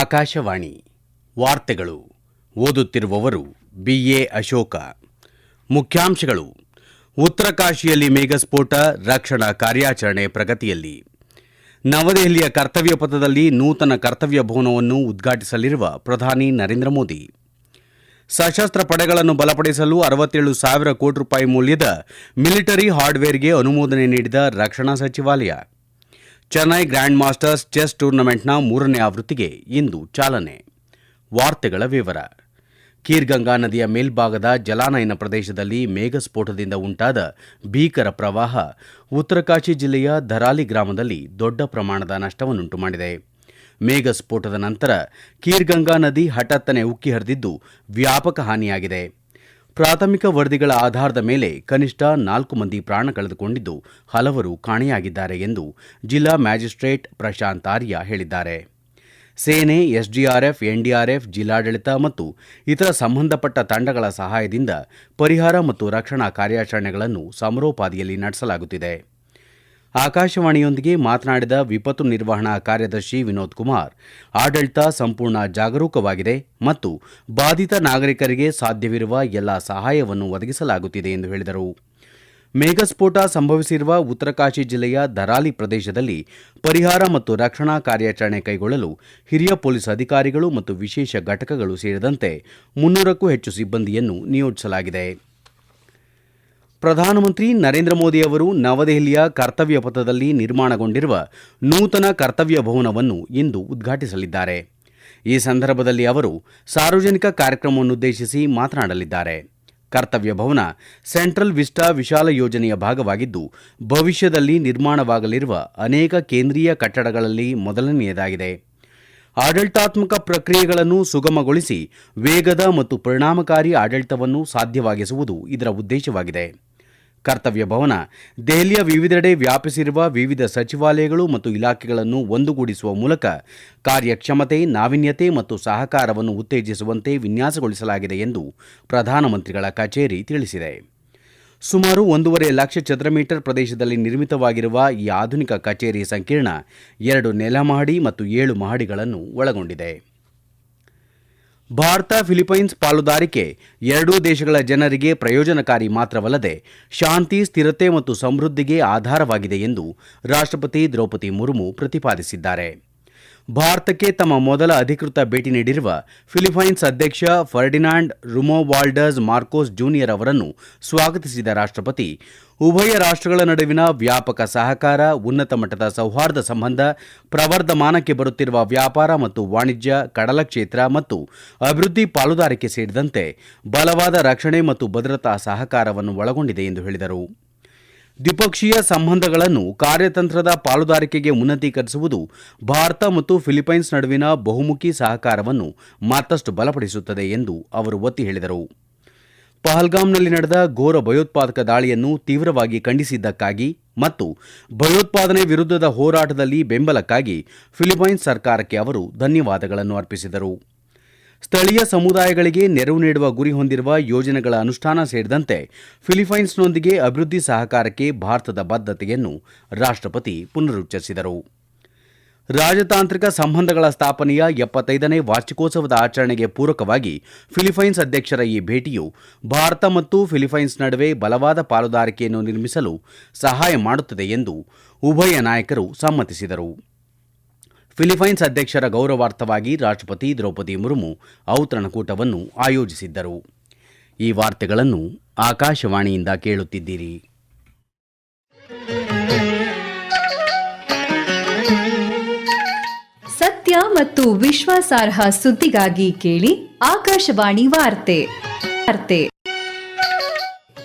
ಆಕಾಶವಾಣಿ ವಾರ್ತೆಗಳು ಓದುತ್ತಿರುವವರು ಬಿಎ ಅಶೋಕ. ಮುಖ್ಯಾಂಶಗಳು. ಉತ್ತರಕಾಶಿಯಲ್ಲಿ ಮೇಘಸ್ಫೋಟ, ರಕ್ಷಣಾ ಕಾರ್ಯಾಚರಣೆ ಪ್ರಗತಿಯಲ್ಲಿ. ನವದೆಹಲಿಯ ಕರ್ತವ್ಯ ಪಥದಲ್ಲಿ ನೂತನ ಕರ್ತವ್ಯ ಭವನವನ್ನು ಉದ್ಘಾಟಿಸಲಿರುವ ಪ್ರಧಾನಿ ನರೇಂದ್ರ ಮೋದಿ. ಸಶಸ್ತ್ರ ಪಡೆಗಳನ್ನು ಬಲಪಡಿಸಲು ಅರವತ್ತೇಳು ಸಾವಿರ ಕೋಟಿ ರೂಪಾಯಿ ಮೌಲ್ಯದ ಮಿಲಿಟರಿ ಹಾರ್ಡ್ವೇರ್ಗೆ ಅನುಮೋದನೆ ನೀಡಿದ ರಕ್ಷಣಾ ಸಚಿವಾಲಯ. ಚೆನ್ನೈ ಗ್ರ್ಯಾಂಡ್ ಮಾಸ್ಟರ್ಸ್ ಚೆಸ್ ಟೂರ್ನಮೆಂಟ್ನ ಮೂರನೇ ಆವೃತ್ತಿಗೆ ಇಂದು ಚಾಲನೆ. ವಾರ್ತೆಗಳ ವಿವರ. ಕೀರ್ಗಂಗಾ ನದಿಯ ಮೇಲ್ಭಾಗದ ಜಲಾನಯನ ಪ್ರದೇಶದಲ್ಲಿ ಮೇಘಸ್ಫೋಟದಿಂದ ಉಂಟಾದ ಭೀಕರ ಪ್ರವಾಹ ಉತ್ತರಕಾಶಿ ಜಿಲ್ಲೆಯ ಧರಾಲಿ ಗ್ರಾಮದಲ್ಲಿ ದೊಡ್ಡ ಪ್ರಮಾಣದ ನಷ್ಟವನ್ನುಂಟು ಮಾಡಿದೆ ಮೇಘಸ್ಫೋಟದ ನಂತರ ಕೀರ್ಗಂಗಾ ನದಿ ಹಠಾತ್ತನೆ ಉಕ್ಕಿ ಹರಿದಿದ್ದು ವ್ಯಾಪಕ ಹಾನಿಯಾಗಿದೆ. ಪ್ರಾಥಮಿಕ ವರದಿಗಳ ಆಧಾರದ ಮೇಲೆ ಕನಿಷ್ಠ ನಾಲ್ಕು ಮಂದಿ ಪ್ರಾಣ ಕಳೆದುಕೊಂಡಿದ್ದು, ಹಲವರು ಕಾಣೆಯಾಗಿದ್ದಾರೆ ಎಂದು ಜಿಲ್ಲಾ ಮ್ಯಾಜಿಸ್ಟ್ರೇಟ್ ಪ್ರಶಾಂತ್ ಆರ್ಯ ಹೇಳಿದ್ದಾರೆ. ಸೇನೆ, ಎಸ್ಡಿಆರ್ಎಫ್, ಎನ್ಡಿಆರ್ಎಫ್, ಜಿಲ್ಲಾಡಳಿತ ಮತ್ತು ಇತರ ಸಂಬಂಧಪಟ್ಟ ತಂಡಗಳ ಸಹಾಯದಿಂದ ಪರಿಹಾರ ಮತ್ತು ರಕ್ಷಣಾ ಕಾರ್ಯಾಚರಣೆಗಳನ್ನು ಸಮರೋಪಾದಿಯಲ್ಲಿ ನಡೆಸಲಾಗುತ್ತಿದೆ. ಆಕಾಶವಾಣಿಯೊಂದಿಗೆ ಮಾತನಾಡಿದ ವಿಪತ್ತು ನಿರ್ವಹಣಾ ಕಾರ್ಯದರ್ಶಿ ವಿನೋದ್ ಕುಮಾರ್, ಆಡಳಿತ ಸಂಪೂರ್ಣ ಜಾಗರೂಕವಾಗಿದೆ ಮತ್ತು ಬಾಧಿತ ನಾಗರಿಕರಿಗೆ ಸಾಧ್ಯವಿರುವ ಎಲ್ಲ ಸಹಾಯವನ್ನು ಒದಗಿಸಲಾಗುತ್ತಿದೆ ಎಂದು ಹೇಳಿದರು. ಮೇಘಸ್ಫೋಟ ಸಂಭವಿಸಿರುವ ಉತ್ತರಕಾಶಿ ಜಿಲ್ಲೆಯ ಧರಾಲಿ ಪ್ರದೇಶದಲ್ಲಿ ಪರಿಹಾರ ಮತ್ತು ರಕ್ಷಣಾ ಕಾರ್ಯಾಚರಣೆ ಕೈಗೊಳ್ಳಲು ಹಿರಿಯ ಪೊಲೀಸ್ ಅಧಿಕಾರಿಗಳು ಮತ್ತು ವಿಶೇಷ ಘಟಕಗಳು ಸೇರಿದಂತೆ ಮುನ್ನೂರಕ್ಕೂ ಹೆಚ್ಚು ಸಿಬ್ಬಂದಿಯನ್ನು ನಿಯೋಜಿಸಲಾಗಿದೆ. ಪ್ರಧಾನಮಂತ್ರಿ ನರೇಂದ್ರ ಮೋದಿ ಅವರು ನವದೆಹಲಿಯ ಕರ್ತವ್ಯ ಪಥದಲ್ಲಿ ನಿರ್ಮಾಣಗೊಂಡಿರುವ ನೂತನ ಕರ್ತವ್ಯ ಭವನವನ್ನು ಇಂದು ಉದ್ಘಾಟಿಸಲಿದ್ದಾರೆ. ಈ ಸಂದರ್ಭದಲ್ಲಿ ಅವರು ಸಾರ್ವಜನಿಕ ಕಾರ್ಯಕ್ರಮವನ್ನುದ್ದೇಶಿಸಿ ಮಾತನಾಡಲಿದ್ದಾರೆ. ಕರ್ತವ್ಯ ಭವನ ಸೆಂಟ್ರಲ್ ವಿಸ್ಟಾ ವಿಶಾಲ ಯೋಜನೆಯ ಭಾಗವಾಗಿದ್ದು, ಭವಿಷ್ಯದಲ್ಲಿ ನಿರ್ಮಾಣವಾಗಲಿರುವ ಅನೇಕ ಕೇಂದ್ರೀಯ ಕಟ್ಟಡಗಳಲ್ಲಿ ಮೊದಲನೆಯದಾಗಿದೆ. ಆಡಳಿತಾತ್ಮಕ ಪ್ರಕ್ರಿಯೆಗಳನ್ನು ಸುಗಮಗೊಳಿಸಿ, ವೇಗದ ಮತ್ತು ಪರಿಣಾಮಕಾರಿ ಆಡಳಿತವನ್ನು ಸಾಧ್ಯವಾಗಿಸುವುದು ಇದರ ಉದ್ದೇಶವಾಗಿದೆ. ಕರ್ತವ್ಯ ಭವನ. ದೆಹಲಿಯ ವಿವಿಧೆಡೆ ವ್ಯಾಪಿಸಿರುವ ವಿವಿಧ ಸಚಿವಾಲಯಗಳು ಮತ್ತು ಇಲಾಖೆಗಳನ್ನು ಒಂದುಗೂಡಿಸುವ ಮೂಲಕ ಕಾರ್ಯಕ್ಷಮತೆ, ನಾವೀನ್ಯತೆ ಮತ್ತು ಸಹಕಾರವನ್ನು ಉತ್ತೇಜಿಸುವಂತೆ ವಿನ್ಯಾಸಗೊಳಿಸಲಾಗಿದೆ ಎಂದು ಪ್ರಧಾನಮಂತ್ರಿಗಳ ಕಚೇರಿ ತಿಳಿಸಿದೆ. ಸುಮಾರು ಒಂದೂವರೆ ಲಕ್ಷ ಚದರ ಮೀಟರ್ ಪ್ರದೇಶದಲ್ಲಿ ನಿರ್ಮಿತವಾಗಿರುವ ಈ ಆಧುನಿಕ ಕಚೇರಿ ಸಂಕೀರ್ಣ ಎರಡು ನೆಲಮಹಡಿ ಮತ್ತು ಏಳು ಮಹಡಿಗಳನ್ನು ಒಳಗೊಂಡಿದೆ. ಭಾರತ, ಫಿಲಿಪೈನ್ಸ್ ಪಾಲುದಾರಿಕೆ ಎರಡೂ ದೇಶಗಳ ಜನರಿಗೆ ಪ್ರಯೋಜನಕಾರಿ ಮಾತ್ರವಲ್ಲದೆ ಶಾಂತಿ, ಸ್ಥಿರತೆ ಮತ್ತು ಸಮೃದ್ಧಿಗೆ ಆಧಾರವಾಗಿದೆ ಎಂದು ರಾಷ್ಟ್ರಪತಿ ದ್ರೌಪದಿ ಮುರ್ಮು ಪ್ರತಿಪಾದಿಸಿದ್ದಾರೆ. ಭಾರತಕ್ಕೆ ತಮ್ಮ ಮೊದಲ ಅಧಿಕೃತ ಭೇಟಿ ನೀಡಿರುವ ಫಿಲಿಪೈನ್ಸ್ ಅಧ್ಯಕ್ಷ ಫರ್ಡಿನಾಂಡ್ ರುಮೋವಾಲ್ಡಸ್ ಮಾರ್ಕೋಸ್ ಜೂನಿಯರ್ ಅವರನ್ನು ಸ್ವಾಗತಿಸಿದ ರಾಷ್ಟ್ರಪತಿ, ಉಭಯ ರಾಷ್ಟ್ರಗಳ ನಡುವಿನ ವ್ಯಾಪಕ ಸಹಕಾರ, ಉನ್ನತ ಮಟ್ಟದ ಸೌಹಾರ್ದ ಸಂಬಂಧ, ಪ್ರವರ್ಧಮಾನಕ್ಕೆ ಬರುತ್ತಿರುವ ವ್ಯಾಪಾರ ಮತ್ತು ವಾಣಿಜ್ಯ, ಕಡಲ ಕ್ಷೇತ್ರ ಮತ್ತು ಅಭಿವೃದ್ಧಿ ಪಾಲುದಾರಿಕೆ ಸೇರಿದಂತೆ ಬಲವಾದ ರಕ್ಷಣೆ ಮತ್ತು ಭದ್ರತಾ ಸಹಕಾರವನ್ನು ಒಳಗೊಂಡಿದೆ ಎಂದು ಹೇಳಿದರು. ದ್ವಿಪಕ್ಷೀಯ ಸಂಬಂಧಗಳನ್ನು ಕಾರ್ಯತಂತ್ರದ ಪಾಲುದಾರಿಕೆಗೆ ಉನ್ನತೀಕರಿಸುವುದು ಭಾರತ ಮತ್ತು ಫಿಲಿಪೈನ್ಸ್ ನಡುವಿನ ಬಹುಮುಖಿ ಸಹಕಾರವನ್ನು ಮತ್ತಷ್ಟು ಬಲಪಡಿಸುತ್ತದೆ ಎಂದು ಅವರು ಒತ್ತಿ ಹೇಳಿದರು. ಪಹಲ್ಗಾಮ್ನಲ್ಲಿ ನಡೆದ ಘೋರ ಭಯೋತ್ಪಾದಕ ದಾಳಿಯನ್ನು ತೀವ್ರವಾಗಿ ಖಂಡಿಸಿದ್ದಕ್ಕಾಗಿ ಮತ್ತು ಭಯೋತ್ಪಾದನೆ ವಿರುದ್ಧದ ಹೋರಾಟದಲ್ಲಿ ಬೆಂಬಲಕ್ಕಾಗಿ ಫಿಲಿಪೈನ್ಸ್ ಸರ್ಕಾರಕ್ಕೆ ಅವರು ಧನ್ಯವಾದಗಳನ್ನು ಅರ್ಪಿಸಿದರು. ಸ್ಥಳೀಯ ಸಮುದಾಯಗಳಿಗೆ ನೆರವು ನೀಡುವ ಗುರಿ ಹೊಂದಿರುವ ಯೋಜನೆಗಳ ಅನುಷ್ಠಾನ ಸೇರಿದಂತೆ ಫಿಲಿಪೈನ್ಸ್ನೊಂದಿಗೆ ಅಭಿವೃದ್ಧಿ ಸಹಕಾರಕ್ಕೆ ಭಾರತದ ಬದ್ಧತೆಯನ್ನು ರಾಷ್ಟ್ರಪತಿ ಪುನರುಚ್ಚರಿಸಿದರು. ರಾಜತಾಂತ್ರಿಕ ಸಂಬಂಧಗಳ ಸ್ಥಾಪನೆಯ ಎಪ್ಪತ್ತೈದನೇ ವಾರ್ಷಿಕೋತ್ಸವದ ಆಚರಣೆಗೆ ಪೂರಕವಾಗಿ ಫಿಲಿಪೈನ್ಸ್ ಅಧ್ಯಕ್ಷರ ಈ ಭೇಟಿಯು ಭಾರತ ಮತ್ತು ಫಿಲಿಪೈನ್ಸ್ ನಡುವೆ ಬಲವಾದ ಪಾಲುದಾರಿಕೆಯನ್ನು ನಿರ್ಮಿಸಲು ಸಹಾಯ ಮಾಡುತ್ತದೆ ಎಂದು ಉಭಯ ನಾಯಕರು ಸಮ್ಮತಿಸಿದರು. ಫಿಲಿಪೈನ್ಸ್ ಅಧ್ಯಕ್ಷರ ಗೌರವಾರ್ಥವಾಗಿ ರಾಷ್ಟ್ರಪತಿ ದ್ರೌಪದಿ ಮುರ್ಮು ಔತಣಕೂಟವನ್ನು ಆಯೋಜಿಸಿದ್ದರು. ಈ ವಾರ್ತೆಗಳನ್ನು ಆಕಾಶವಾಣಿಯಿಂದ ಕೇಳುತ್ತಿದ್ದೀರಿ. ಸತ್ಯ ಮತ್ತು ವಿಶ್ವಾಸಾರ್ಹ ಸುದ್ದಿಗಾಗಿ ಕೇಳಿ ಆಕಾಶವಾಣಿ ವಾರ್ತೆ. ವಾರ್ತೆ.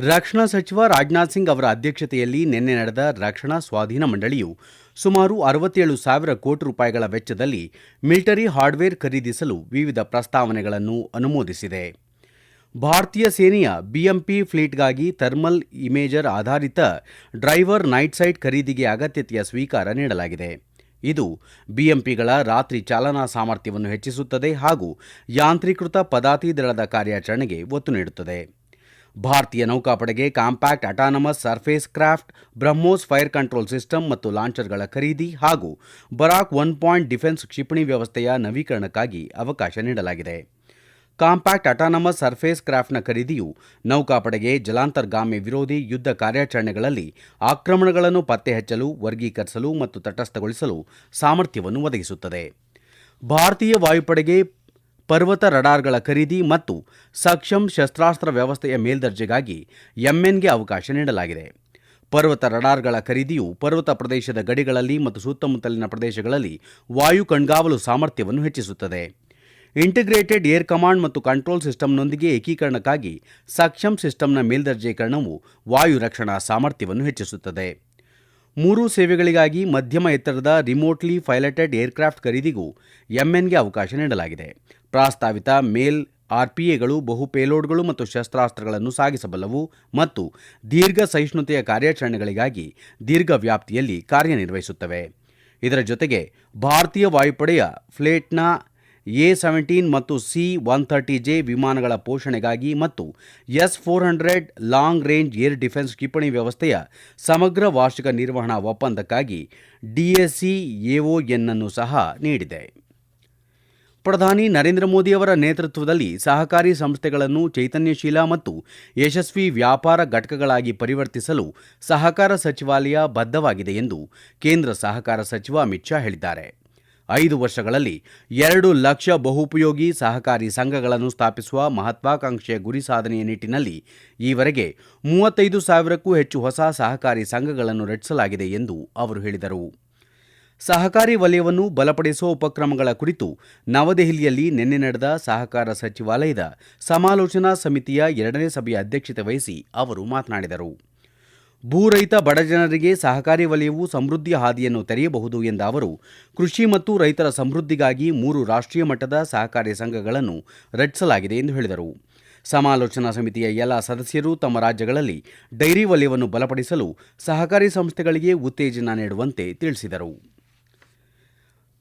ರಕ್ಷಣಾ ಸಚಿವ ರಾಜನಾಥ್ ಸಿಂಗ್ ಅವರ ಅಧ್ಯಕ್ಷತೆಯಲ್ಲಿ ನಿನ್ನೆ ನಡೆದ ರಕ್ಷಣಾ ಸ್ವಾಧೀನ ಮಂಡಳಿಯು ಸುಮಾರು ಅರವತ್ತೇಳು ಸಾವಿರ ಕೋಟಿ ರೂಪಾಯಿಗಳ ವೆಚ್ಚದಲ್ಲಿ ಮಿಲಿಟರಿ ಹಾರ್ಡ್ವೇರ್ ಖರೀದಿಸಲು ವಿವಿಧ ಪ್ರಸ್ತಾವನೆಗಳನ್ನು ಅನುಮೋದಿಸಿದೆ. ಭಾರತೀಯ ಸೇನೆಯ ಬಿಎಂಪಿ ಫ್ಲೀಟ್ಗಾಗಿ ಥರ್ಮಲ್ ಇಮೇಜರ್ ಆಧಾರಿತ ಡ್ರೈವರ್ ನೈಟ್ ಸೈಟ್ ಖರೀದಿಗೆ ಅಗತ್ಯತೆಯ ಸ್ವೀಕಾರ ನೀಡಲಾಗಿದೆ. ಇದು ಬಿಎಂಪಿಗಳ ರಾತ್ರಿ ಚಾಲನಾ ಸಾಮರ್ಥ್ಯವನ್ನು ಹೆಚ್ಚಿಸುತ್ತದೆ ಹಾಗೂ ಯಾಂತ್ರೀಕೃತ ಪದಾತಿ ದಳದ ಕಾರ್ಯಾಚರಣೆಗೆ ಒತ್ತು ನೀಡುತ್ತದೆ. ಭಾರತೀಯ ನೌಕಾಪಡೆಗೆ compact autonomous surface craft, Brahmos fire control system ಮತ್ತು ಲಾಂಚರ್ಗಳ ಖರೀದಿ ಹಾಗೂ ಬರಾಕ್ ಒನ್ ಪಾಯಿಂಟ್ ಡಿಫೆನ್ಸ್ ಕ್ಷಿಪಣಿ ವ್ಯವಸ್ಥೆಯ ನವೀಕರಣಕ್ಕಾಗಿ ಅವಕಾಶ ನೀಡಲಾಗಿದೆ. ಕಾಂಪ್ಯಾಕ್ಟ್ ಅಟಾನಮಸ್ ಸರ್ಫೇಸ್ ಕ್ರಾಫ್ಟ್ನ ಖರೀದಿಯು ನೌಕಾಪಡೆಗೆ ಜಲಾಂತರ್ಗಾಮಿ ವಿರೋಧಿ ಯುದ್ಧ ಕಾರ್ಯಾಚರಣೆಗಳಲ್ಲಿ ಆಕ್ರಮಣಗಳನ್ನು ಪತ್ತೆಹಚ್ಚಲು, ವರ್ಗೀಕರಿಸಲು ಮತ್ತು ತಟಸ್ಥಗೊಳಿಸಲು ಸಾಮರ್ಥ್ಯವನ್ನು ಒದಗಿಸುತ್ತದೆ. ಭಾರತೀಯ ವಾಯುಪಡೆಗೆ ಪರ್ವತ ರಡಾರ್ಗಳ ಖರೀದಿ ಮತ್ತು ಸಕ್ಷಮ್ ಶಸ್ತ್ರಾಸ್ತ್ರ ವ್ಯವಸ್ಥೆಯ ಮೇಲ್ದರ್ಜೆಗಾಗಿ ಎಂಎನ್ಗೆ ಅವಕಾಶ ನೀಡಲಾಗಿದೆ. ಪರ್ವತ ರಡಾರ್ಗಳ ಖರೀದಿಯು ಪರ್ವತ ಪ್ರದೇಶದ ಗಡಿಗಳಲ್ಲಿ ಮತ್ತು ಸುತ್ತಮುತ್ತಲಿನ ಪ್ರದೇಶಗಳಲ್ಲಿ ವಾಯು ಕಣ್ಗಾವಲು ಸಾಮರ್ಥ್ಯವನ್ನು ಹೆಚ್ಚಿಸುತ್ತದೆ. ಇಂಟಿಗ್ರೇಟೆಡ್ ಏರ್ ಕಮಾಂಡ್ ಮತ್ತು ಕಂಟ್ರೋಲ್ ಸಿಸ್ಟಮ್ನೊಂದಿಗೆ ಏಕೀಕರಣಕ್ಕಾಗಿ ಸಕ್ಷಮ್ ಸಿಸ್ಟಮ್ನ ಮೇಲ್ದರ್ಜೆಕರಣವು ವಾಯು ರಕ್ಷಣಾ ಸಾಮರ್ಥ್ಯವನ್ನು ಹೆಚ್ಚಿಸುತ್ತದೆ. ಮೂರು ಸೇವೆಗಳಿಗಾಗಿ ಮಧ್ಯಮ ಎತ್ತರದ ರಿಮೋಟ್ಲಿ ಪೈಲಟೆಡ್ ಏರ್ಕ್ರಾಫ್ಟ್ ಖರೀದಿಗೂ ಎಂಎನ್ಗೆ ಅವಕಾಶ ನೀಡಲಾಗಿದೆ. ಪ್ರಸ್ತಾವಿತ ಮೇಲ್ ಆರ್ಪಿಎಗಳು, ಬಹು ಪೇಲೋಡ್ಗಳು ಮತ್ತು ಶಸ್ತ್ರಾಸ್ತ್ರಗಳನ್ನು ಸಾಗಿಸಬಲ್ಲವು ಮತ್ತು ದೀರ್ಘ ಸಹಿಷ್ಣುತೆಯ ಕಾರ್ಯಾಚರಣೆಗಳಿಗಾಗಿ ದೀರ್ಘ ವ್ಯಾಪ್ತಿಯಲ್ಲಿ ಕಾರ್ಯನಿರ್ವಹಿಸುತ್ತವೆ. ಇದರ ಜೊತೆಗೆ ಭಾರತೀಯ ವಾಯುಪಡೆಯ ಫ್ಲೇಟ್ನ ಎ ಸೆವೆಂಟೀನ್ ಮತ್ತು ಸಿ ಒನ್ ಥರ್ಟಿ ಜೆ ವಿಮಾನಗಳ ಪೋಷಣೆಗಾಗಿ ಮತ್ತು S four hundred long range air defence ಕ್ಷಿಪಣಿ ವ್ಯವಸ್ಥೆಯ ಸಮಗ್ರ ವಾರ್ಷಿಕ ನಿರ್ವಹಣಾ ಒಪ್ಪಂದಕ್ಕಾಗಿ ಡಿಎಸ್ಸಿ ಎಒಎನ್ ಅನ್ನು ಸಹ ನೀಡಿದೆ. ಪ್ರಧಾನಿ ನರೇಂದ್ರ ಮೋದಿ ಅವರ ನೇತೃತ್ವದಲ್ಲಿ ಸಹಕಾರಿ ಸಂಸ್ಥೆಗಳನ್ನು ಚೈತನ್ಯಶೀಲ ಮತ್ತು ಯಶಸ್ವಿ ವ್ಯಾಪಾರ ಘಟಕಗಳಾಗಿ ಪರಿವರ್ತಿಸಲು ಸಹಕಾರ ಸಚಿವಾಲಯ ಬದ್ಧವಾಗಿದೆ ಎಂದು ಕೇಂದ್ರ ಸಹಕಾರ ಸಚಿವ ಅಮಿತ್ ಶಾ ಹೇಳಿದ್ದಾರೆ. ಐದು ವರ್ಷಗಳಲ್ಲಿ ಎರಡು ಲಕ್ಷ ಬಹುಪಯೋಗಿ ಸಹಕಾರಿ ಸಂಘಗಳನ್ನು ಸ್ಥಾಪಿಸುವ ಮಹತ್ವಾಕಾಂಕ್ಷೆಯ ಗುರಿ ಸಾಧನೆಯ ನಿಟ್ಟಿನಲ್ಲಿ ಈವರೆಗೆ ಮೂವತ್ತೈದು ಸಾವಿರಕ್ಕೂ ಹೆಚ್ಚು ಹೊಸ ಸಹಕಾರಿ ಸಂಘಗಳನ್ನು ರಚಿಸಲಾಗಿದೆ ಎಂದು ಅವರು ಹೇಳಿದರು. ಸಹಕಾರಿ ವಲಯವನ್ನು ಬಲಪಡಿಸುವ ಉಪಕ್ರಮಗಳ ಕುರಿತು ನವದೆಹಲಿಯಲ್ಲಿ ನಿನ್ನೆ ನಡೆದ ಸಹಕಾರ ಸಚಿವಾಲಯದ ಸಮಾಲೋಚನಾ ಸಮಿತಿಯ ಎರಡನೇ ಸಭೆಯ ಅಧ್ಯಕ್ಷತೆ ವಹಿಸಿ ಅವರು ಮಾತನಾಡಿದರು. ಭೂರಹಿತ ಬಡಜನರಿಗೆ ಸಹಕಾರಿ ವಲಯವು ಸಮೃದ್ಧಿಯ ಹಾದಿಯನ್ನು ತೆರೆಯಬಹುದು ಎಂದ ಅವರು, ಕೃಷಿ ಮತ್ತು ರೈತರ ಸಮೃದ್ಧಿಗಾಗಿ ಮೂರು ರಾಷ್ಟ್ರೀಯ ಮಟ್ಟದ ಸಹಕಾರಿ ಸಂಘಗಳನ್ನು ರಚಿಸಲಾಗಿದೆ ಎಂದು ಹೇಳಿದರು. ಸಮಾಲೋಚನಾ ಸಮಿತಿಯ ಎಲ್ಲ ಸದಸ್ಯರು ತಮ್ಮ ರಾಜ್ಯಗಳಲ್ಲಿ ಡೈರಿ ವಲಯವನ್ನು ಬಲಪಡಿಸಲು ಸಹಕಾರಿ ಸಂಸ್ಥೆಗಳಿಗೆ ಉತ್ತೇಜನ ನೀಡುವಂತೆ ತಿಳಿಸಿದರು.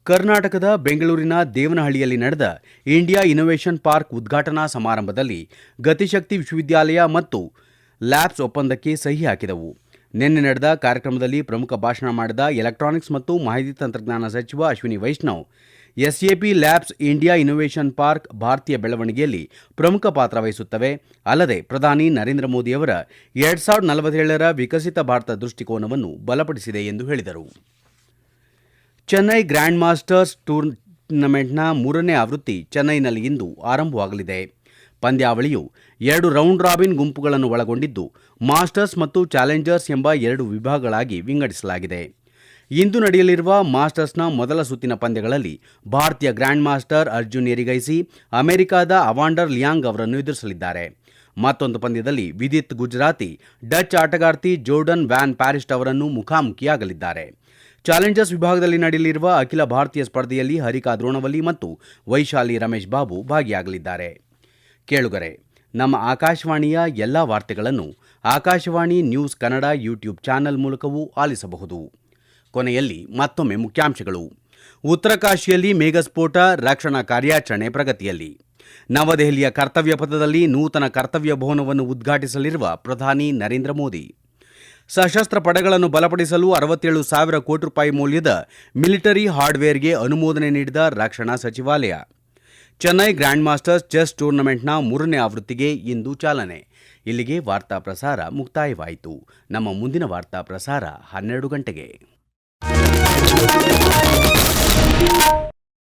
ಕರ್ನಾಟಕದ ಬೆಂಗಳೂರಿನ ದೇವನಹಳ್ಳಿಯಲ್ಲಿ ನಡೆದ ಇಂಡಿಯಾ ಇನ್ನೋವೇಷನ್ ಪಾರ್ಕ್ ಉದ್ಘಾಟನಾ ಸಮಾರಂಭದಲ್ಲಿ ಗತಿಶಕ್ತಿ ವಿಶ್ವವಿದ್ಯಾಲಯ ಮತ್ತು ಲ್ಯಾಬ್ಸ್ ಒಪ್ಪಂದಕ್ಕೆ ಸಹಿ ಹಾಕಿದವು. ನಿನ್ನೆ ನಡೆದ ಕಾರ್ಯಕ್ರಮದಲ್ಲಿ ಪ್ರಮುಖ ಭಾಷಣ ಮಾಡಿದ ಎಲೆಕ್ಟ್ರಾನಿಕ್ಸ್ ಮತ್ತು ಮಾಹಿತಿ ತಂತ್ರಜ್ಞಾನ ಸಚಿವ Ashwini Vaishnaw, SAP labs India innovation park ಭಾರತೀಯ ಬೆಳವಣಿಗೆಯಲ್ಲಿ ಪ್ರಮುಖ ಪಾತ್ರ ವಹಿಸುತ್ತವೆ. ಅಲ್ಲದೆ ಪ್ರಧಾನಿ ನರೇಂದ್ರ ಮೋದಿಯವರ ಎರಡ್ ಸಾವಿರದ ನಲವತ್ತೇಳರ ವಿಕಸಿತ ಭಾರತ ದೃಷ್ಟಿಕೋನವನ್ನು ಬಲಪಡಿಸಿದೆ ಎಂದು ಹೇಳಿದರು. ಚೆನ್ನೈ ಗ್ರ್ಯಾಂಡ್ ಮಾಸ್ಟರ್ಸ್ ಟೂರ್ನಮೆಂಟ್ನ ಮೂರನೇ ಆವೃತ್ತಿ ಚೆನ್ನೈನಲ್ಲಿ ಇಂದು ಆರಂಭವಾಗಲಿದೆ. ಪಂದ್ಯಾವಳಿಯು ಎರಡು ರೌಂಡ್ ರಾಬಿನ್ ಗುಂಪುಗಳನ್ನು ಒಳಗೊಂಡಿದ್ದು, ಮಾಸ್ಟರ್ಸ್ ಮತ್ತು ಚಾಲೆಂಜರ್ಸ್ ಎಂಬ ಎರಡು ವಿಭಾಗಗಳಾಗಿ ವಿಂಗಡಿಸಲಾಗಿದೆ. ಇಂದು ನಡೆಯಲಿರುವ ಮಾಸ್ಟರ್ಸ್ನ ಮೊದಲ ಸುತ್ತಿನ ಪಂದ್ಯಗಳಲ್ಲಿ ಭಾರತೀಯ ಗ್ರ್ಯಾಂಡ್ ಮಾಸ್ಟರ್ ಅರ್ಜುನ್ ಎರಿಗೈಸಿ, ಅಮೆರಿಕಾದ ಅವಾಂಡರ್ ಲಿಯಾಂಗ್ ಅವರನ್ನು ಎದುರಿಸಲಿದ್ದಾರೆ. ಮತ್ತೊಂದು ಪಂದ್ಯದಲ್ಲಿ ವಿದಿತ್ ಗುಜರಾತಿ, ಡಚ್ ಆಟಗಾರ್ತಿ ಜೋರ್ಡನ್ ವ್ಯಾನ್ ಪ್ಯಾರಿಸ್ಟ್ ಅವರನ್ನು ಮುಖಾಮುಖಿಯಾಗಲಿದ್ದಾರೆ. ಚಾಲೆಂಜರ್ಸ್ ವಿಭಾಗದಲ್ಲಿ ನಡೆಯಲಿರುವ ಅಖಿಲ ಭಾರತೀಯ ಸ್ಪರ್ಧೆಯಲ್ಲಿ ಹರಿಕಾ ದ್ರೋಣವಲ್ಲಿ ಮತ್ತು ವೈಶಾಲಿ ರಮೇಶ್ ಬಾಬು ಭಾಗಿಯಾಗಲಿದ್ದಾರೆ. ಕೇಳುಗರೆ, ನಮ್ಮ ಆಕಾಶವಾಣಿಯ ಎಲ್ಲ ವಾರ್ತೆಗಳನ್ನು Akashvani news Kannada YouTube channel ಮೂಲಕವೂ ಆಲಿಸಬಹುದು. ಕೊನೆಯಲ್ಲಿ ಮತ್ತೊಮ್ಮೆ ಮುಖ್ಯಾಂಶಗಳು. ಉತ್ತರಕಾಶಿಯಲ್ಲಿ ಮೇಘಸ್ಫೋಟ, ರಕ್ಷಣಾ ಕಾರ್ಯಾಚರಣೆ ಪ್ರಗತಿಯಲ್ಲಿ. ನವದೆಹಲಿಯ ಕರ್ತವ್ಯ ಪಥದಲ್ಲಿ ನೂತನ ಕರ್ತವ್ಯ ಭವನವನ್ನು ಉದ್ಘಾಟಿಸಲಿರುವ ಪ್ರಧಾನಿ ನರೇಂದ್ರ ಮೋದಿ. ಸಶಸ್ತ್ರ ಪಡೆಗಳನ್ನು ಬಲಪಡಿಸಲು ಅರವತ್ತೇಳು ಸಾವಿರ ಕೋಟಿ ರೂಪಾಯಿ ಮೌಲ್ಯದ ಮಿಲಿಟರಿ ಹಾರ್ಡ್ವೇರ್ಗೆ ಅನುಮೋದನೆ ನೀಡಿದ ರಕ್ಷಣಾ ಸಚಿವಾಲಯ. ಚೆನ್ನೈ ಗ್ರ್ಯಾಂಡ್ ಮಾಸ್ಟರ್ಸ್ ಚೆಸ್ ಟೂರ್ನಮೆಂಟ್ನ ಮೂರನೇ ಆವೃತ್ತಿಗೆ ಇಂದು ಚಾಲನೆ. ಇಲ್ಲಿಗೆ ವಾರ್ತಾ ಪ್ರಸಾರ ಮುಕ್ತಾಯವಾಯಿತು. ನಮ್ಮ ಮುಂದಿನ ವಾರ್ತಾ ಪ್ರಸಾರ ಹನ್ನೆರಡು ಗಂಟೆಗೆ.